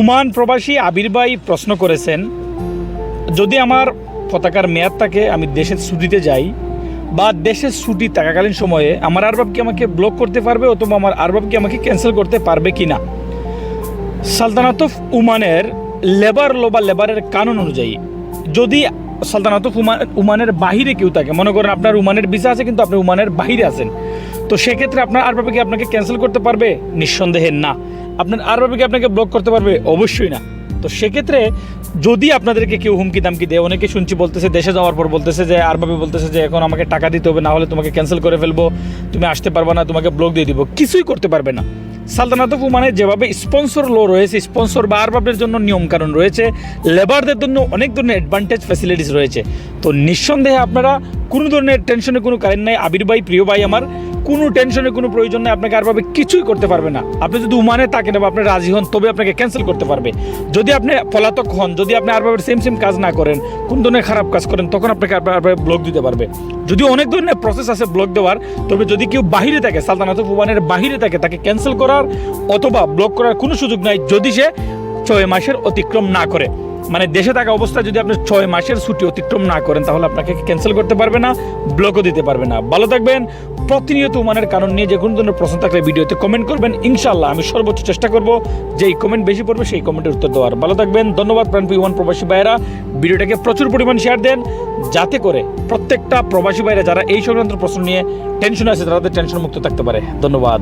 উমান প্রবাসী আবির ভাই প্রশ্ন করেছেন, যদি আমার পতাকার মেয়াদ থাকে, আমি দেশের ছুটিতে যাই বা দেশের ছুটি থাকাকালীন সময়ে, আমার আরবাব কি আমাকে ব্লক করতে পারবে অথবা আমার আরবাব কি আমাকে ক্যান্সেল করতে পারবে কি না সালতানাত উমানের লেবার ল বা লেবারের কানুন অনুযায়ী, যদি সালতানাত উমান উমানের বাহিরে কেউ থাকে, মনে করেন আপনার উমানের ভিসা আছে, কিন্তু আপনি উমানের বাহিরে আছেন, তো সেক্ষেত্রে আপনার আরবাবে কি আপনাকে ক্যান্সেল করতে পারবে? নিঃসন্দেহে না। আপনার আরবাবে কি আপনাকে ব্লক করতে পারবে? অবশ্যই না। তো সেক্ষেত্রে যদি আপনাদেরকে কেউ হুমকি দামকি দেয়, অনেকে শুনছি বলতেছে, দেশে যাওয়ার পর বলতেছে যে, আরবাবে বলতেছে যে, এখন আমাকে টাকা দিতে হবে না হলে তোমাকে ক্যান্সেল করে ফেলব, তুমি আসতে পারবে না, তোমাকে ব্লক দিয়ে দিব। কিছুই করতে পারবে না। সালতানাত অফ উমানের যেভাবে স্পন্সর লো রয়েছে স্পন্সর বা আরবাবের জন্য নিয়মকানুন রয়েছে লেবারদের জন্য অনেক ধরনের অ্যাডভান্টেজ ফ্যাসিলিটিস রয়েছে। তো নিঃসন্দেহে আপনারা কোনো ধরনের টেনশনের কোনো কারেন্ট নাই। আবির ভাই, প্রিয় ভাই আমার কোনো টেনশনের কোনো প্রয়োজন নেই, আপনাকে আরভাবে কিছুই করতে পারবে না। আপনি যদি উমানে থাকেন বা আপনি রাজি হন, তবে আপনাকে ক্যান্সেল করতে পারবে। যদি আপনি পলাতক হন, যদি আপনি আরভাবে সেম সেম কাজ না করেন, কোন ধরনের খারাপ কাজ করেন, তখন আপনাকে আরভাবে ব্লক দিতে পারবে। যদি অনেক ধরনের প্রসেস আছে ব্লক দেওয়ার, তবে যদি কেউ বাহিরে থাকে সালতানাত উমানের বাহিরে থাকে, তাকে ক্যান্সেল করার অথবা ব্লক করার কোনো সুযোগ নাই, যদি সে ছয় মাসের অতিক্রম না করে। মানে দেশে থাকা অবস্থায় যদি আপনি ছয় মাসের ছুটি অতিক্রম না করেন, তাহলে আপনাকে ক্যান্সেল করতে পারবে না ব্লকও দিতে পারবে না। ভালো থাকবেন প্রতিনিয়ত উমানের কারণ নিয়ে যে কোনো ধরনের প্রশ্ন থাকলে ভিডিওতে কমেন্ট করবেন ইনশাল্লাহ আমি সর্বোচ্চ চেষ্টা করব। যেই কমেন্ট বেশি পড়বে সেই কমেন্টের উত্তর দেওয়ার। ভালো থাকবেন, ধন্যবাদ প্রাণপি ওয়ান প্রবাসী ভাইয়েরা। ভিডিওটাকে প্রচুর পরিমাণ শেয়ার দেন, যাতে করে প্রত্যেকটা প্রবাসী ভাইরা যারা এই সংক্রান্ত প্রশ্ন নিয়ে টেনশন আছে, তারা টেনশন মুক্ত থাকতে পারে। ধন্যবাদ।